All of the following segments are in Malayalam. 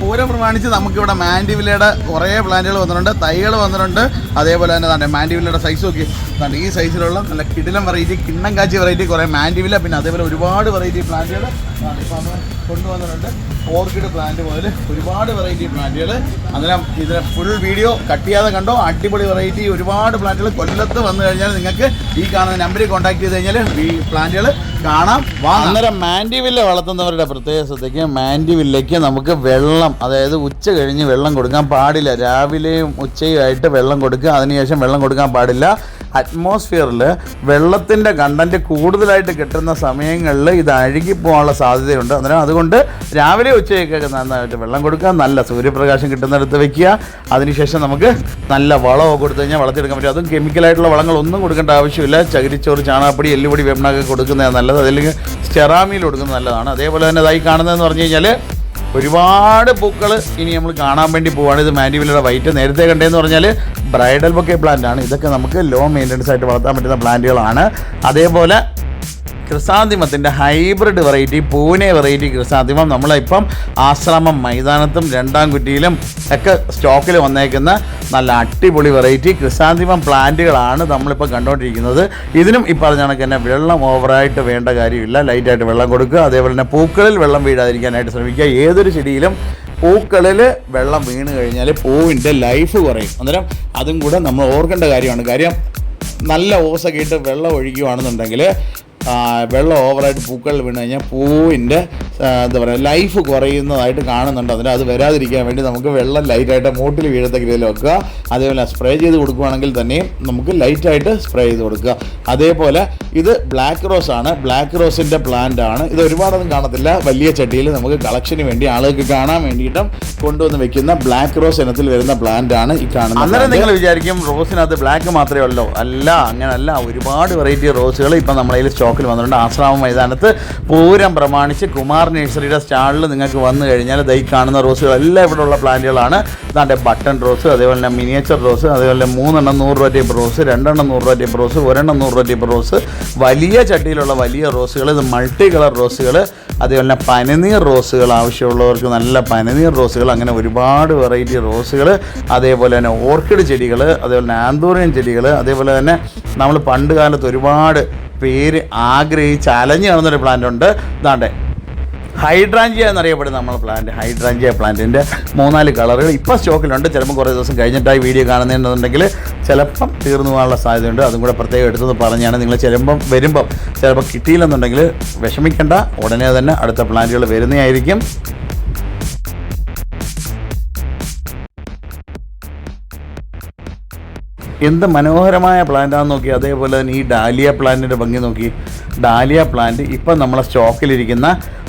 പൂരം പ്രമാണിച്ച് നമുക്കിവിടെ മാൻഡിവിലയുടെ കുറേ പ്ലാന്റുകൾ വന്നിട്ടുണ്ട് തൈകൾ വന്നിട്ടുണ്ട്. അതേപോലെ തന്നെ തന്നെ മാൻഡിവിലയുടെ സൈസ് നോക്കി. ദാണ്ടെ ഈ സൈസിലുള്ള നല്ല കിടിലം വെറൈറ്റി കിണ്ണം കാച്ചി വെറൈറ്റി കുറേ മാൻഡിവില പിന്നെ അതേപോലെ ഒരുപാട് വെറൈറ്റി പ്ലാന്റുകൾ കൊണ്ടുവന്നിട്ടുണ്ട്. ഓർക്കിഡ് പ്ലാന്റ് മുതൽ ഒരുപാട് വെറൈറ്റി പ്ലാന്റുകൾ അന്നേരം ഇതിന് ഫുൾ വീഡിയോ കട്ട് ചെയ്യാതെ കണ്ടോ? അടിപൊളി വെറൈറ്റി ഒരുപാട് പ്ലാന്റുകൾ കൊല്ലത്ത് വന്നു കഴിഞ്ഞാൽ നിങ്ങൾക്ക് ഈ കാണുന്ന നമ്പറിൽ കോൺടാക്ട് ചെയ്ത് കഴിഞ്ഞാൽ ഈ പ്ലാന്റുകൾ കാണാം. അന്നേരം മാൻഡിവില്ല വളർത്തുന്നവരുടെ പ്രത്യേക ശ്രദ്ധയ്ക്ക് മാൻഡിവില്ലയ്ക്ക് നമുക്ക് വെള്ളം അതായത് ഉച്ച കഴിഞ്ഞ് വെള്ളം കൊടുക്കാൻ പാടില്ല. രാവിലെയും ഉച്ചയും ആയിട്ട് വെള്ളം കൊടുക്കുക. അതിനുശേഷം വെള്ളം കൊടുക്കാൻ പാടില്ല. അറ്റ്മോസ്ഫിയറിൽ വെള്ളത്തിന്റെ കണ്ടന്റ് കൂടുതലായിട്ട് കിട്ടുന്ന സമയങ്ങളിൽ ഇത് അഴുകിപ്പോകാനുള്ള സാധ്യതയുണ്ട്. അന്നേരം അതുകൊണ്ട് രാവിലെ ഉച്ചയൊക്കെ നന്നായിട്ട് വെള്ളം കൊടുക്കുക നല്ല സൂര്യപ്രകാശം കിട്ടുന്നിടത്ത് വയ്ക്കുക അതിനുശേഷം നമുക്ക് നല്ല വളമൊക്കെ കൊടുത്തു കഴിഞ്ഞാൽ വളർത്തിയെടുക്കാൻ പറ്റും. അതും കെമിക്കലായിട്ടുള്ള വളങ്ങളൊന്നും കൊടുക്കേണ്ട ആവശ്യമില്ല. ചകിരിച്ചോറ് ചാണകപ്പൊടി എല്ലുപൊടി വെണ്ണൊക്കെ കൊടുക്കുന്നതാണ് നല്ലത്. അതല്ലെങ്കിൽ സ്റ്റെറാമിയിൽ കൊടുക്കുന്നത് നല്ലതാണ്. അതേപോലെ തന്നെ ഇതായി കാണുന്നതെന്ന് പറഞ്ഞു കഴിഞ്ഞാൽ ഒരുപാട് പൂക്കൾ ഇനി നമ്മൾ കാണാൻ വേണ്ടി പോവാണ്. ഇത് മാൻഡിവിലയുടെ വൈറ്റ് നേരത്തെ കണ്ടതെന്ന് പറഞ്ഞാൽ ബ്രൈഡൽ ബൊക്കെ പ്ലാന്റ് ആണ്. ഇതൊക്കെ നമുക്ക് ലോ മെയിന്റനൻസ് ആയിട്ട് വളർത്താൻ പറ്റുന്ന പ്ലാന്റുകളാണ് അതേപോലെ ക്രിസാന്തിമത്തിന്റെ hybrid variety Pune variety chrysanthemum. നമ്മളിപ്പം ആശ്രമം മൈതാനത്തും രണ്ടാം കുറ്റിയിലും ഒക്കെ സ്റ്റോക്കിൽ വന്നേക്കുന്ന നല്ല അടിപൊളി വെറൈറ്റി ക്രിസാന്തിമം പ്ലാന്റുകളാണ് നമ്മളിപ്പോൾ കണ്ടുകൊണ്ടിരിക്കുന്നത് ഇതിനും ഈ പറഞ്ഞ കണക്ക് തന്നെ വെള്ളം ഓവറായിട്ട് വേണ്ട കാര്യമില്ല. ലൈറ്റായിട്ട് വെള്ളം കൊടുക്കുക. അതേപോലെ തന്നെ പൂക്കളിൽ വെള്ളം വീഴാതിരിക്കാനായിട്ട് ശ്രമിക്കുക. ഏതൊരു ചെടിയിലും പൂക്കളിൽ വെള്ളം വീണ് കഴിഞ്ഞാൽ പൂവിന്റെ ലൈഫ് കുറയും. അന്നേരം അതും കൂടെ നമ്മൾ ഓർക്കേണ്ട കാര്യമാണ്. കാര്യം നല്ല ഓസൊക്കെ ഇട്ട് വെള്ളം ഒഴിക്കുകയാണെന്നുണ്ടെങ്കിൽ വെള്ളം ഓവറായിട്ട് പൂക്കളിൽ വീണ് കഴിഞ്ഞാൽ പൂവിന്റെ എന്താ പറയുക ലൈഫ് കുറയുന്നതായിട്ട് കാണുന്നുണ്ട്. അതിന് അത് വരാതിരിക്കാൻ വേണ്ടി നമുക്ക് വെള്ളം ലൈറ്റായിട്ട് മൂട്ടിൽ വീഴത്തക്ക രീതിയിൽ വെക്കുക അതേപോലെ സ്പ്രേ ചെയ്ത് കൊടുക്കുകയാണെങ്കിൽ തന്നെയും നമുക്ക് ലൈറ്റായിട്ട് സ്പ്രേ ചെയ്ത് കൊടുക്കുക. അതേപോലെ ഇത് ബ്ലാക്ക് റോസ് ആണ്. ബ്ലാക്ക് റോസിന്റെ പ്ലാന്റ് ആണ്. ഇത് ഒരുപാടൊന്നും കാണത്തില്ല. വലിയ ചട്ടിയിൽ നമുക്ക് കളക്ഷന് വേണ്ടി ആളുകൾക്ക് കാണാൻ വേണ്ടിയിട്ടും കൊണ്ടുവന്ന് വെക്കുന്ന ബ്ലാക്ക് റോസ് ഇനത്തിൽ വരുന്ന പ്ലാന്റ് ആണ് ഈ കാണുന്നത് അന്നേരം നിങ്ങൾ വിചാരിക്കും റോസിനകത്ത് ബ്ലാക്ക് മാത്രമേ ഉള്ളൂ. അല്ല അങ്ങനല്ല. ഒരുപാട് വെറൈറ്റി റോസുകൾ ഇപ്പം നമ്മളതിൽ കയ്യിൽ സ്റ്റോക്കിൽ വന്നിട്ടുണ്ട്. ആശ്രാമ മൈതാനത്ത് പൂരം പ്രമാണിച്ച് കുമാർ നഴ്സറിയുടെ സ്റ്റാളിൽ നിങ്ങൾക്ക് വന്നു കഴിഞ്ഞാൽ ദൈ കാണുന്ന റോസുകളെല്ലാം ഉള്ള പ്ലാന്റുകളാണ്. ഇതാണ്ട് ബട്ടൺ റോസ് അതേപോലെ തന്നെ മിനിയേച്ചർ റോസ് അതേപോലെ മൂന്നെണ്ണം നൂറ് രൂപ ടീപ്പ് റോസ് രണ്ടെണ്ണം നൂറ് രൂപ ടീപ്പ് റോസ് ഒരെണ്ണം നൂറ് രൂപ ടീപ്പ് റോസ്. വലിയ ചട്ടിയിലുള്ള വലിയ റോസുകൾ ഇത് മൾട്ടി കളർ റോസുകൾ അതേപോലെ തന്നെ പനിനീർ റോസുകൾ ആവശ്യമുള്ളവർക്ക് നല്ല പനിനീർ റോസുകൾ അങ്ങനെ ഒരുപാട് വെറൈറ്റി റോസുകൾ അതേപോലെ തന്നെ ഓർക്കിഡ് ചെടികൾ അതേപോലെ തന്നെ ആന്തൂറിയൻ ചെടികൾ അതേപോലെ തന്നെ നമ്മൾ പണ്ട് കാലത്ത് ഒരുപാട് പേര് ആഗ്രഹിച്ച് അലഞ്ഞു കാണുന്നൊരു പ്ലാന്റ് ഉണ്ട്. ഇതാണ്ടെ. ഹൈഡ്രാഞ്ചിയ എന്നറിയപ്പെടുന്ന നമ്മൾ പ്ലാന്റ് ഹൈഡ്രാഞ്ചിയ പ്ലാന്റിന്റെ മൂന്നാൽ കളറുകൾ ഇപ്പോൾ സ്റ്റോക്കിലുണ്ട് ചിലപ്പോൾ കുറേ ദിവസം കഴിഞ്ഞിട്ടായി വീഡിയോ കാണുന്നുണ്ടെങ്കിൽ ചിലപ്പം തീർന്നു പോകാനുള്ള സാധ്യതയുണ്ട്. അതും കൂടെ പ്രത്യേകം എടുത്തത് പറഞ്ഞാണ് നിങ്ങൾ ചിലപ്പം വരുമ്പം ചിലപ്പോൾ കിട്ടിയില്ലെന്നുണ്ടെങ്കിൽ വിഷമിക്കേണ്ട. ഉടനെ തന്നെ അടുത്ത പ്ലാന്റുകൾ വരുന്നതായിരിക്കും. എന്ത് മനോഹരമായ പ്ലാന്റാന്ന് നോക്കി. അതേപോലെ തന്നെ ഈ ഡാലിയ പ്ലാന്റിന്റെ ഭംഗി നോക്കി. ഡാലിയ പ്ലാന്റ് ഇപ്പം നമ്മളെ സ്റ്റോക്കിലിരിക്കുന്ന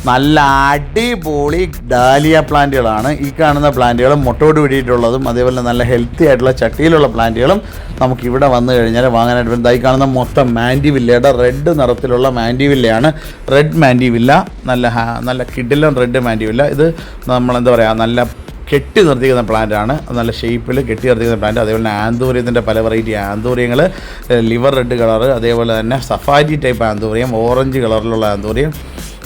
നല്ല അടിപൊളി ഡാലിയ പ്ലാന്റുകളാണ് ഈ കാണുന്ന പ്ലാന്റുകളും മുട്ടോട് പിടിയിട്ടുള്ളതും അതേപോലെ നല്ല ഹെൽത്തി ആയിട്ടുള്ള ചട്ടിയിലുള്ള പ്ലാന്റുകളും നമുക്ക് ഇവിടെ വന്നു കഴിഞ്ഞാൽ വാങ്ങാനായിട്ട് വരും. ഇതായി കാണുന്ന മൊത്തം മാൻഡിവില്ലയുടെ റെഡ് നിറത്തിലുള്ള മാൻഡിവില്ലയാണ് റെഡ് മാൻഡിവില്ല നല്ല നല്ല കിഡിലും റെഡ് മാൻഡിവില്ല ഇത് നമ്മളെന്താ പറയുക നല്ല കെട്ടി നിർത്തിക്കുന്ന പ്ലാന്റ് ആണ് നല്ല ഷേപ്പിൽ കെട്ടി നിർത്തിക്കുന്ന പ്ലാന്റ്. അതേപോലെ തന്നെ ആന്തൂര്യത്തിന്റെ പല വെറൈറ്റി ആന്തൂര്യങ്ങൾ ലിവർ റെഡ് കളർ അതേപോലെ തന്നെ സഫാരി ടൈപ്പ് ആന്തൂരിയം ഓറഞ്ച് കളറിലുള്ള ആന്തൂര്യം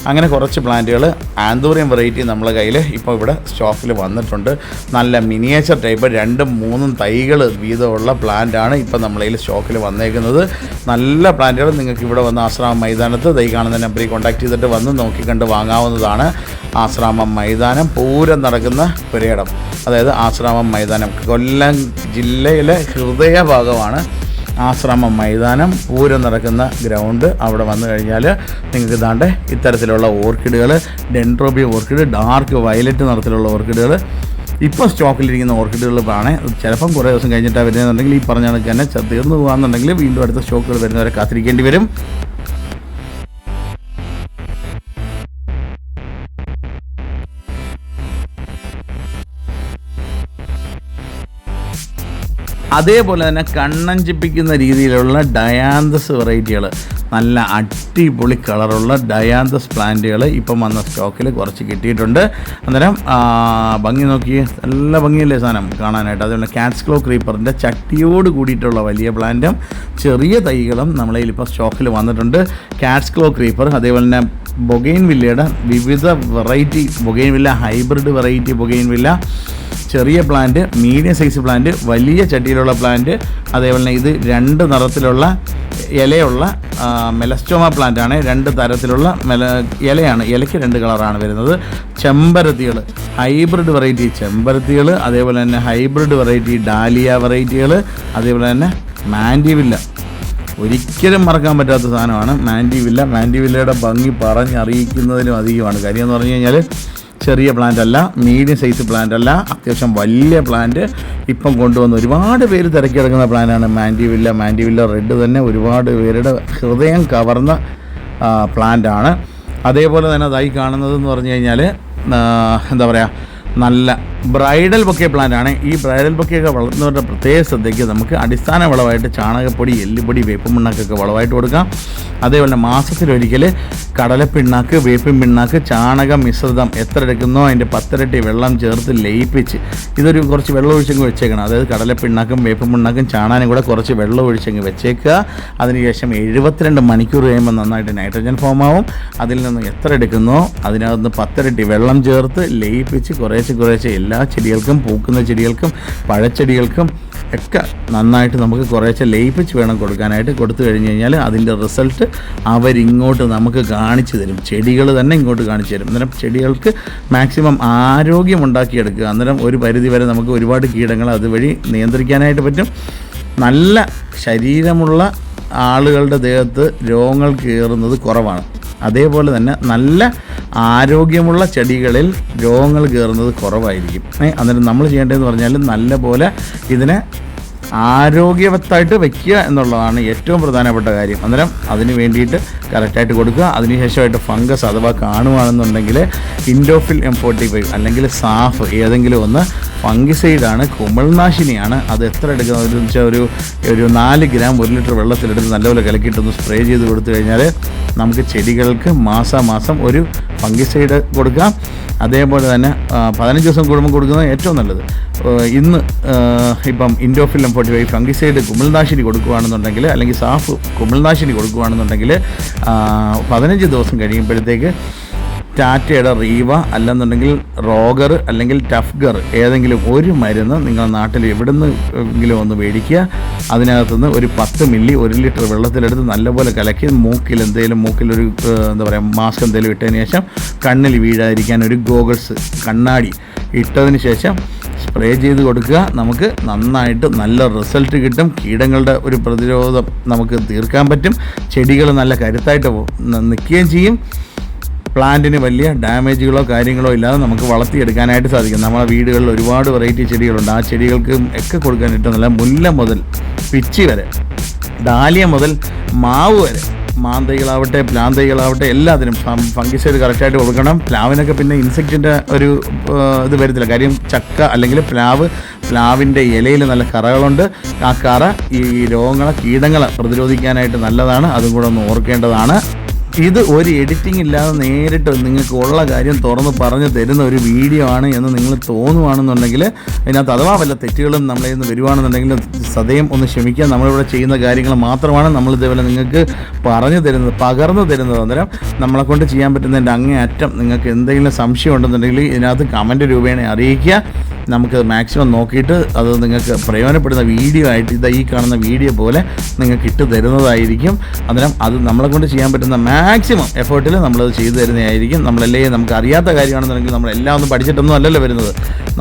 അങ്ങനെ കുറച്ച് പ്ലാന്റുകൾ ആന്തൂറിയം വെറൈറ്റി നമ്മളെ കയ്യിൽ ഇപ്പോൾ ഇവിടെ സ്റ്റോക്കിൽ വന്നിട്ടുണ്ട്. നല്ല മിനിയേച്ചർ ടൈപ്പ് രണ്ടും മൂന്നും തൈകൾ വീതമുള്ള പ്ലാന്റാണ് ഇപ്പോൾ നമ്മളെ കയ്യിൽ സ്റ്റോക്കിൽ വന്നേക്കുന്നത്. നല്ല പ്ലാന്റുകൾ നിങ്ങൾക്ക് ഇവിടെ വന്ന് ആശ്രാമം മൈതാനത്ത് തൈ കാണുന്ന നമ്പറിൽ കോൺടാക്ട് ചെയ്തിട്ട് വന്ന് നോക്കിക്കണ്ട് വാങ്ങാവുന്നതാണ്. ആശ്രാമം മൈതാനം പൂരം നടക്കുന്ന പുരയിടം അതായത് ആശ്രാമം മൈതാനം കൊല്ലം ജില്ലയിലെ ഹൃദയഭാഗമാണ് ആശ്രമം മൈതാനം പൂരം നടക്കുന്ന ഗ്രൗണ്ട് അവിടെ വന്നു കഴിഞ്ഞാൽ നിങ്ങൾക്ക് ഇതാണ്ട് ഇത്തരത്തിലുള്ള ഓർക്കിഡുകൾ ഡെൻട്രോബി ഓർക്കിഡ് ഡാർക്ക് വയലറ്റ് നിറത്തിലുള്ള ഓർക്കിഡുകൾ ഇപ്പോൾ സ്റ്റോക്കിലിരിക്കുന്ന ഓർക്കിഡുകൾ ആണ്. ചിലപ്പം കുറേ ദിവസം കഴിഞ്ഞിട്ടാണ് വരുന്നതെന്നുണ്ടെങ്കിൽ ഈ പറഞ്ഞ കണക്ക് തന്നെ തീർന്നു പോകാന്നുണ്ടെങ്കിൽ വീണ്ടും അടുത്ത സ്റ്റോക്കുകൾ വരുന്നവരെ കാത്തിരിക്കേണ്ടി വരും. അതേപോലെ തന്നെ കണ്ണഞ്ചിപ്പിക്കുന്ന രീതിയിലുള്ള ഡയാന്തസ് വെറൈറ്റികൾ നല്ല അടിപൊളി കളറുള്ള ഡയാന്തസ് പ്ലാന്റുകൾ ഇപ്പം വന്ന സ്റ്റോക്കിൽ കുറച്ച് കിട്ടിയിട്ടുണ്ട്. അന്നേരം ഭംഗി നോക്കി നല്ല ഭംഗിയല്ലേ സാധനം കാണാനായിട്ട്. അതുപോലെ കാറ്റ്സ് ക്ലോ ക്രീപ്പറിന്റെ ചട്ടിയോട് കൂടിയിട്ടുള്ള വലിയ പ്ലാന്റും ചെറിയ തൈകളും നമ്മളിപ്പോൾ സ്റ്റോക്കിൽ വന്നിട്ടുണ്ട്. കാറ്റ്സ് ക്ലോ ക്രീപ്പർ അതേപോലെ തന്നെ ബൊഗൈൻ വില്ലയുടെ വിവിധ variety bougainvillea hybrid variety bougainvillea ചെറിയ പ്ലാന്റ് മീഡിയം സൈസ് പ്ലാന്റ് വലിയ ചട്ടിയിലുള്ള പ്ലാന്റ് അതേപോലെ തന്നെ ഇത് രണ്ട് നിറത്തിലുള്ള ഇലയുള്ള മെലസ്റ്റോമ പ്ലാന്റ് ആണ്. രണ്ട് തരത്തിലുള്ള മെല ഇലയാണ്. ഇലയ്ക്ക് രണ്ട് കളറാണ് വരുന്നത്. ചെമ്പരത്തികൾ ഹൈബ്രിഡ് വെറൈറ്റി ചെമ്പരത്തികൾ അതേപോലെ തന്നെ ഹൈബ്രിഡ് വെറൈറ്റി ഡാലിയ വെറൈറ്റികൾ അതേപോലെ തന്നെ മാൻഡിവില്ല ഒരിക്കലും മറക്കാൻ പറ്റാത്ത സാധനമാണ്. മാൻഡി വില്ല മാൻഡി വില്ലയുടെ ഭംഗി പറഞ്ഞറിയിക്കുന്നതിലും അധികമാണ്. കാര്യം എന്ന് പറഞ്ഞു കഴിഞ്ഞാൽ ചെറിയ പ്ലാന്റ് അല്ല മീഡിയം സൈസ് പ്ലാന്റ് അല്ല അത്യാവശ്യം വലിയ പ്ലാന്റ് ഇപ്പം കൊണ്ടുവന്ന് ഒരുപാട് പേര് തിരക്കിടക്കുന്ന പ്ലാനാണ് mandevilla mandevilla red തന്നെ ഒരുപാട് പേരുടെ ഹൃദയം കവർന്ന പ്ലാന്റാണ് അതേപോലെ തന്നെ അതായി കാണുന്നത് എന്ന് പറഞ്ഞു കഴിഞ്ഞാൽ എന്താ പറയുക നല്ല ബ്രൈഡൽ ബൊക്കെ പ്ലാന്റ് ആണ് ഈ ബ്രൈഡൽ ബൊക്കെയൊക്കെ വളർത്തുന്നവരുടെ പ്രത്യേക ശ്രദ്ധയ്ക്ക് നമുക്ക് അടിസ്ഥാന വളമായിട്ട് ചാണകപ്പൊടി എല്ലുപൊടി വേപ്പും പിണ്ണാക്കൊക്കെ വളമായിട്ട് കൊടുക്കാം. അതേപോലെ മാസത്തിലൊരിക്കൽ കടലപ്പിണ്ണാക്ക് വേപ്പിൻ പിണ്ണാക്ക് ചാണക മിശ്രിതം എത്ര എടുക്കുന്നോ അതിന്റെ പത്തിരട്ടി വെള്ളം ചേർത്ത് ലയിപ്പിച്ച് ഇതൊരു കുറച്ച് വെള്ളം ഒഴിച്ചങ്ങ് വെച്ചേക്കണം. അതായത് കടലപ്പിണ്ണാക്കും വേപ്പിൻ പിണ്ണാക്കും ചാണാനും കൂടെ കുറച്ച് വെള്ളം ഒഴിച്ചങ്ങ് വെച്ചേക്കുക. അതിനുശേഷം എഴുപത്തിരണ്ട് മണിക്കൂർ കഴിയുമ്പോൾ നന്നായിട്ട് നൈട്രജൻ ഫോം ആവും. അതിൽ നിന്ന് എത്ര എടുക്കുന്നോ അതിനകത്ത് പത്തിരട്ടി വെള്ളം ചേർത്ത് ലയിപ്പിച്ച് കുറേശ്ശെ കുറേശ്ശെ എല്ലാ ചെടികൾക്കും പൂക്കുന്ന ചെടികൾക്കും പഴച്ചെടികൾക്കും ഒക്കെ നന്നായിട്ട് നമുക്ക് കുറേശ്ശെ ലയിപ്പിച്ച് വേണം കൊടുക്കാനായിട്ട് കൊടുത്തു കഴിഞ്ഞ് കഴിഞ്ഞാൽ അതിന്റെ റിസൾട്ട് അവരിങ്ങോട്ട് നമുക്ക് കാണിച്ചു തരും. ചെടികൾ തന്നെ ഇങ്ങോട്ട് കാണിച്ചു തരും. അന്നേരം ചെടികൾക്ക് മാക്സിമം ആരോഗ്യം ഉണ്ടാക്കിയെടുക്കുക. അന്നേരം ഒരു പരിധി വരെ നമുക്ക് ഒരുപാട് കീടങ്ങൾ അതുവഴി നിയന്ത്രിക്കാനായിട്ട് പറ്റും. നല്ല ശരീരമുള്ള ആളുകളുടെ ദേഹത്ത് രോഗങ്ങൾ കയറുന്നത് കുറവാണ്. അതേപോലെ തന്നെ നല്ല ആരോഗ്യമുള്ള ചെടികളിൽ രോഗങ്ങൾ കയറുന്നത് കുറവായിരിക്കും. അന്നേരം നമ്മൾ ചെയ്യേണ്ടതെന്ന് പറഞ്ഞാൽ നല്ല പോലെ ഇതിനെ ആരോഗ്യവത്തായിട്ട് വെക്കുക എന്നുള്ളതാണ് ഏറ്റവും പ്രധാനപ്പെട്ട കാര്യം. അന്നേരം അതിന് വേണ്ടിയിട്ട് കറക്റ്റായിട്ട് കൊടുക്കുക. അതിനുശേഷമായിട്ട് ഫംഗസ് അഥവാ കാണുകയാണെന്നുണ്ടെങ്കിൽ ഇൻഡോഫിൽ എം ഫോർട്ടി ഫൈവ് അല്ലെങ്കിൽ സാഫ് ഏതെങ്കിലും ഒന്ന് ഫംഗിസൈഡാണ് കുമിൾനാശിനിയാണ്. അത് എത്ര എടുക്കുന്നത്? എന്ന് വെച്ചാൽ ഒരു ഒരു നാല് ഗ്രാം ഒരു ലിറ്റർ വെള്ളത്തിലെടുത്ത് നല്ലപോലെ കലക്കിയിട്ടൊന്ന് സ്പ്രേ ചെയ്ത് കൊടുത്തു കഴിഞ്ഞാൽ നമുക്ക് ചെടികൾക്ക് മാസാമാസം ഒരു പങ്കിസൈഡ് കൊടുക്കാം അതേപോലെ തന്നെ പതിനഞ്ച് ദിവസം കൂടുമ്പോൾ കൊടുക്കുന്നത് ഏറ്റവും നല്ലത്. ഇന്ന് ഇപ്പം ഇൻഡോഫിലം ഫോർട്ടി ഫൈവ് ഫംഗിസൈഡ് കുമിൾനാശിനി കൊടുക്കുകയാണെന്നുണ്ടെങ്കിൽ അല്ലെങ്കിൽ സാഫ് കുമിൾനാശിനി കൊടുക്കുകയാണെന്നുണ്ടെങ്കിൽ പതിനഞ്ച് ദിവസം കഴിയുമ്പോഴത്തേക്ക് ടാറ്റയുടെ റീവ അല്ലെന്നുണ്ടെങ്കിൽ റോഗർ അല്ലെങ്കിൽ ടഫ്ഗർ ഏതെങ്കിലും ഒരു മരുന്ന് നിങ്ങളുടെ നാട്ടിൽ എവിടെ നിന്നെങ്കിലും ഒന്ന് മേടിക്കുക. അതിനകത്തുനിന്ന് ഒരു പത്ത് മില്ലി ഒരു ലിറ്റർ വെള്ളത്തിലെടുത്ത് നല്ലപോലെ കലക്കി മൂക്കിൽ എന്തെങ്കിലും മൂക്കിലൊരു ഒരു എന്താ പറയുക മാസ്ക് എന്തെങ്കിലും ഇട്ടതിന് ശേഷം കണ്ണിൽ വീഴാതിരിക്കാൻ ഒരു ഗോഗിൾസ് കണ്ണാടി ഇട്ടതിന് ശേഷം സ്പ്രേ ചെയ്ത് കൊടുക്കുക. നമുക്ക് നന്നായിട്ട് നല്ല റിസൾട്ട് കിട്ടും. കീടങ്ങളുടെ ഒരു പ്രതിരോധം നമുക്ക് തീർക്കാൻ പറ്റും. ചെടികൾ നല്ല കരുത്തായിട്ട് നിൽക്കുകയും ചെയ്യും. പ്ലാന്റിന് വലിയ ഡാമേജുകളോ കാര്യങ്ങളോ ഇല്ലാതെ നമുക്ക് വളർത്തിയെടുക്കാനായിട്ട് സാധിക്കും. നമ്മളെ വീടുകളിൽ ഒരുപാട് വെറൈറ്റി ചെടികളുണ്ട്. ആ ചെടികൾക്ക് ഒക്കെ കൊടുക്കാൻ കിട്ടുന്നില്ല നല്ല മുല്ല മുതൽ പിച്ചി വരെ ഡാലിയ മുതൽ മാവ് വരെ മാന്തൈകളാവട്ടെ പ്ലാന്തൈകളാവട്ടെ എല്ലാത്തിനും ഫംഗിസൈഡ് കറക്റ്റായിട്ട് കൊടുക്കണം. പ്ലാവിനൊക്കെ പിന്നെ ഇൻസെക്റ്റിന്റെ ഒരു ഇത് വരത്തില്ല. കാര്യം ചക്ക അല്ലെങ്കിൽ പ്ലാവ് പ്ലാവിന്റെ ഇലയിൽ നല്ല കറകളുണ്ട്. ആ കറ ഈ രോഗങ്ങളെ കീടങ്ങളെ പ്രതിരോധിക്കാനായിട്ട് നല്ലതാണ്. അതും കൂടെ ഒന്ന് ഓർക്കേണ്ടതാണ്. ഇത് ഒരു എഡിറ്റിംഗ് ഇല്ലാതെ നേരിട്ട് നിങ്ങൾക്ക് ഉള്ള കാര്യം തുറന്ന് പറഞ്ഞു തരുന്ന ഒരു വീഡിയോ ആണ് എന്ന് നിങ്ങൾ തോന്നുവാണെന്നുണ്ടെങ്കിൽ അതിനകത്ത് അഥവാ വല്ല തെറ്റുകളും നമ്മളെ നിന്ന് വരുവാണെന്നുണ്ടെങ്കിൽ സദയം ഒന്ന് ക്ഷമിക്കുക. നമ്മളിവിടെ ചെയ്യുന്ന കാര്യങ്ങൾ മാത്രമാണ് നമ്മൾ ഇതേപോലെ നിങ്ങൾക്ക് പറഞ്ഞു തരുന്നത് പകർന്നു തരുന്നത് അന്നേരം നമ്മളെ കൊണ്ട് ചെയ്യാൻ പറ്റുന്നതിന്റെ അങ്ങേ അറ്റം നിങ്ങൾക്ക് എന്തെങ്കിലും സംശയം ഉണ്ടെന്നുണ്ടെങ്കിൽ ഇതിനകത്ത് കമന്റ് രൂപേണ അറിയിക്കുക. നമുക്ക് മാക്സിമം നോക്കിയിട്ട് അത് നിങ്ങൾക്ക് പ്രയോജനപ്പെടുന്ന വീഡിയോ ആയിട്ട് ഇതാ ഈ കാണുന്ന വീഡിയോ പോലെ നിങ്ങൾക്ക് ഇട്ട് തരുന്നതായിരിക്കും. അന്നേരം അത് നമ്മളെ കൊണ്ട് ചെയ്യാൻ പറ്റുന്ന മാക്സിമം എഫേർട്ടിൽ നമ്മളത് ചെയ്തു തരുന്നതായിരിക്കും. നമ്മളല്ലേ നമുക്ക് അറിയാത്ത കാര്യമാണെന്നുണ്ടെങ്കിൽ നമ്മളെല്ലാം ഒന്നും പഠിച്ചിട്ടൊന്നും അല്ലല്ലോ വരുന്നത്.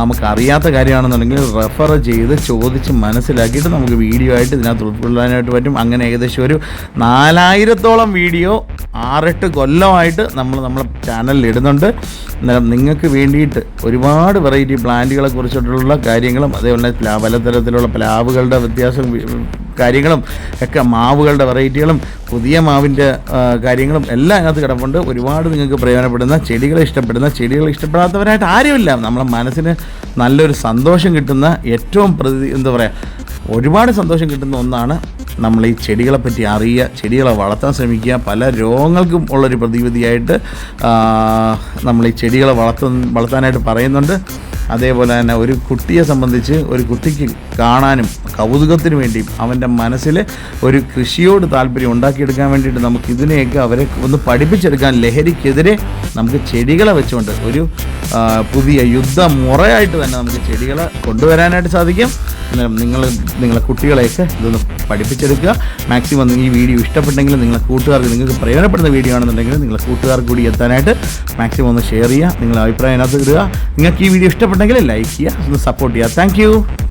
നമുക്ക് അറിയാത്ത കാര്യമാണെന്നുണ്ടെങ്കിൽ റെഫർ ചെയ്ത് ചോദിച്ച് മനസ്സിലാക്കിയിട്ട് നമുക്ക് വീഡിയോ ആയിട്ട് ഇതിനകത്ത് ഉൾക്കൊള്ളാനായിട്ട് പറ്റും. അങ്ങനെ ഏകദേശം ഒരു നാലായിരത്തോളം വീഡിയോ ആറെട്ട് കൊല്ലമായിട്ട് നമ്മൾ നമ്മളെ ചാനലിൽ ഇടുന്നുണ്ട്. നിങ്ങൾക്ക് വേണ്ടിയിട്ട് ഒരുപാട് വെറൈറ്റി പ്ലാന്റുകളെ കുറിച്ചിട്ടുള്ള കാര്യങ്ങളും അതേപോലെ പ്ലാ പലതരത്തിലുള്ള പ്ലാവുകളുടെ വ്യത്യാസം കാര്യങ്ങളും ഒക്കെ മാവുകളുടെ വെറൈറ്റികളും പുതിയ മാവിന്റെ കാര്യങ്ങളും എല്ലാം അതിനകത്ത് കിടപ്പുണ്ട്. ഒരുപാട് നിങ്ങൾക്ക് പ്രയോജനപ്പെടുന്ന ചെടികളെ ഇഷ്ടപ്പെടുന്ന ചെടികൾ ഇഷ്ടപ്പെടാത്തവരായിട്ട് ആരുമില്ല. നമ്മളെ മനസ്സിന് നല്ലൊരു സന്തോഷം കിട്ടുന്ന ഏറ്റവും പ്രതി എന്താ പറയുക ഒരുപാട് സന്തോഷം കിട്ടുന്ന ഒന്നാണ് നമ്മൾ ഈ ചെടികളെ പറ്റി അറിയുക ചെടികളെ വളർത്താൻ ശ്രമിക്കുക. പല രോഗങ്ങൾക്കും ഉള്ളൊരു പ്രതിവിധിയായിട്ട് നമ്മൾ ഈ ചെടികളെ വളർത്ത വളർത്താനായിട്ട് പറയുന്നുണ്ട്. അതേപോലെ തന്നെ ഒരു കുട്ടിയെ സംബന്ധിച്ച് ഒരു കുട്ടിക്ക് കാണാനും കൗതുകത്തിന് വേണ്ടിയും അവന്റെ മനസ്സിൽ ഒരു കൃഷിയോട് താല്പര്യം ഉണ്ടാക്കിയെടുക്കാൻ വേണ്ടിയിട്ട് നമുക്ക് ഇതിനെയൊക്കെ അവരെ ഒന്ന് പഠിപ്പിച്ചെടുക്കാൻ ലഹരിക്കെതിരെ നമുക്ക് ചെടികളെ വെച്ചുകൊണ്ട് ഒരു പുതിയ യുദ്ധമുറയായിട്ട് തന്നെ നമുക്ക് ചെടികളെ കൊണ്ടുവരാനായിട്ട് സാധിക്കും. നിങ്ങൾ നിങ്ങളെ കുട്ടികളെയൊക്കെ ഇതൊന്ന് പഠിപ്പിച്ചെടുക്കുക. മാക്സിമം ഈ വീഡിയോ ഇഷ്ടപ്പെട്ടെങ്കിൽ നിങ്ങളെ കൂട്ടുകാർക്ക് നിങ്ങൾക്ക് പ്രയോജനപ്പെടുന്ന വീഡിയോ ആണെന്നുണ്ടെങ്കിൽ നിങ്ങളെ കൂട്ടുകാർക്ക് കൂടി എത്താനായിട്ട് മാക്സിമം ഒന്ന് ഷെയർ ചെയ്യുക. നിങ്ങളുടെ അഭിപ്രായം അതിനകത്ത് ഇടുക. നിങ്ങൾക്ക് ഈ വീഡിയോ ഇഷ്ടപ്പെട്ടെങ്കിൽ ലൈക്ക് ചെയ്യുക. ഒന്ന് സപ്പോർട്ട് ചെയ്യുക. താങ്ക്